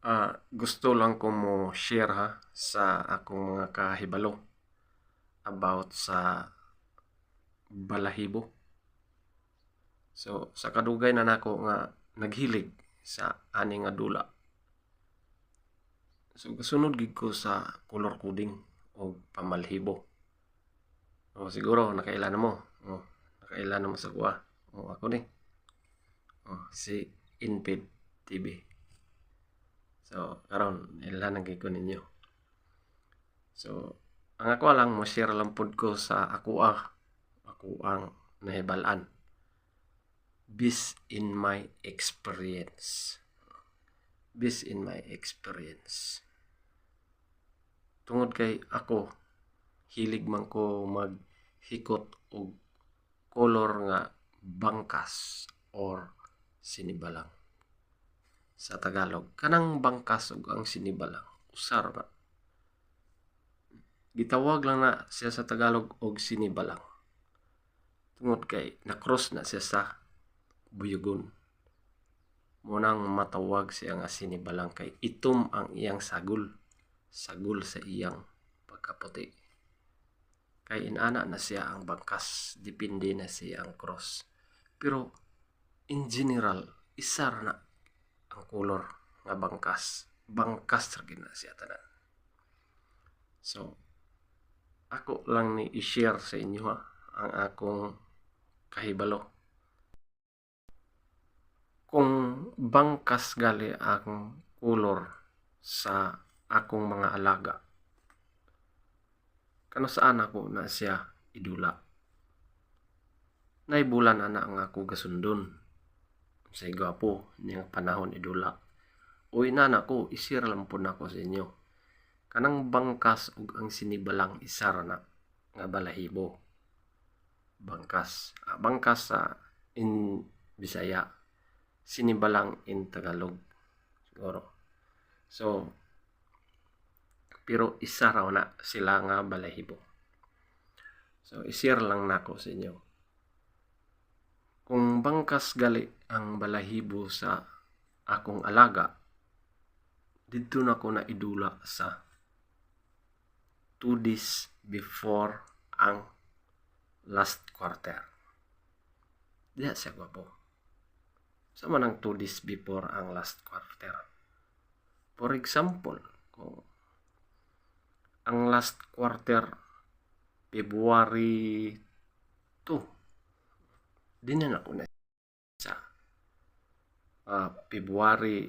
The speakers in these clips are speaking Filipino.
Ah, gusto lang ko mo share ha sa akong mga kahibalo about sa balahibo. So, sa kadugay na nako nga naghilig sa ani nga dula. So, kasunod gid ko sa color coding o pamalhibo. O, siguro nakaila na mo. O, nakaila na mo sa kuha. O, ako ni. O, si Inpid TV. So, karon ila nang ko ninyo. So, ang ako lang mo share lang pod ko sa ako ah ako ang nahibalan based in my experience. Based in my experience. Tungod kay ako hilig man ko maghikot og color nga bangkas or sinibalang sa Tagalog. Kanang bangkas ug ang sinibalang. Usar na. Gitawag lang na siya sa Tagalog og sinibalang. Tungod kay na-cross na siya sa buyugon. Munang matawag siya nga sinibalang kay itom ang iyang sagol. Sagol sa iyang pagkaputi. Kay inana na siya ang bangkas. Depende na siya ang cross. Pero in general, isar na ang color nga bangkas. Bangkas ra gid siya tanan. So, ako lang ni i-share sa inyo ha, ang akong kahibalo. Kung bangkas gali ang color sa akong mga alaga, kano saan ako na siya idula. Naibulan ana ang ako gasundon sa igwapo niyang panahon idula. O inana ko, isir lang po na ko sa inyo. Kanang bangkas ug ang sinibalang isar na nga balahibo. Bangkas. Ah, bangkas sa in Bisaya. Sinibalang in Tagalog. Siguro. So, pero isa raw na sila nga balahibo. So, isir lang nako sa inyo. Kung bangkas gali ang balahibo sa akong alaga, dito na ko na idula sa two days before ang last quarter. Diya siya gwapo. Sa man ang two days before ang last quarter. For example, kung ang last quarter February 2 di na ako na sa uh, February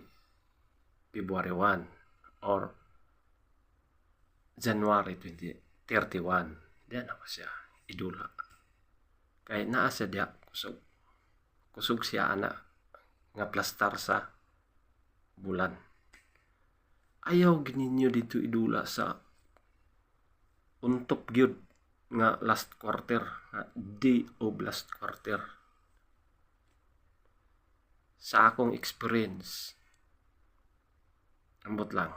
February 1 or January 20, 31 diyan ako siya idula. Kay naa siya diya kusog kusog siya ana nga plastar sa bulan. Ayaw gininyo dito idula sa untop gyud nga last quarter nga day of last quarter sa akong experience. Ambot lang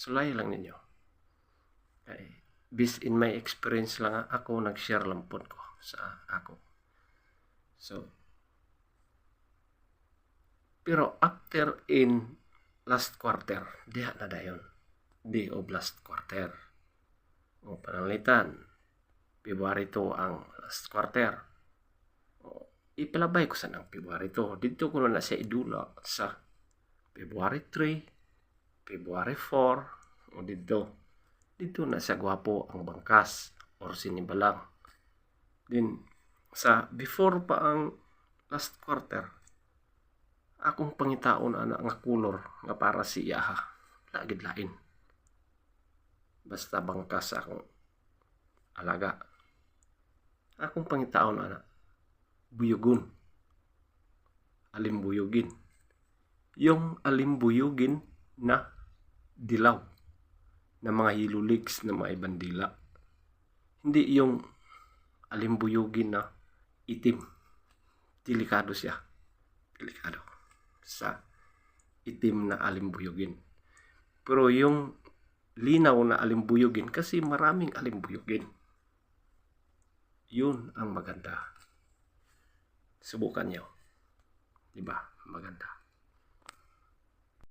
sulay lang ninyo. Kay based in my experience lang ako nag-share lang po ko sa ako. So pero after in last quarter diha na dayon. Day of last quarter. O pananglitan February 2 ang last quarter ipalabay ko sa ng February 2 dito ko na siya idula sa February 3 February 4 o dito. Dito na siya gwapo ang bangkas or sinibalang. Din sa before pa ang last quarter akong pangitaon ana nga color nga para siya ha lagid lain. Basta bangkas akong alaga. Akong pangitaon ana buyugon alimbuyugin yung alimbuyugin na dilaw na mga hiluligs na mga ibandila hindi yung alimbuyugin na itim. Delikado siya. Delikado sa itim na alimbuyugin pero yung linaw na alimbuyugin kasi maraming alimbuyugin yun ang maganda subukan nyo di ba? Maganda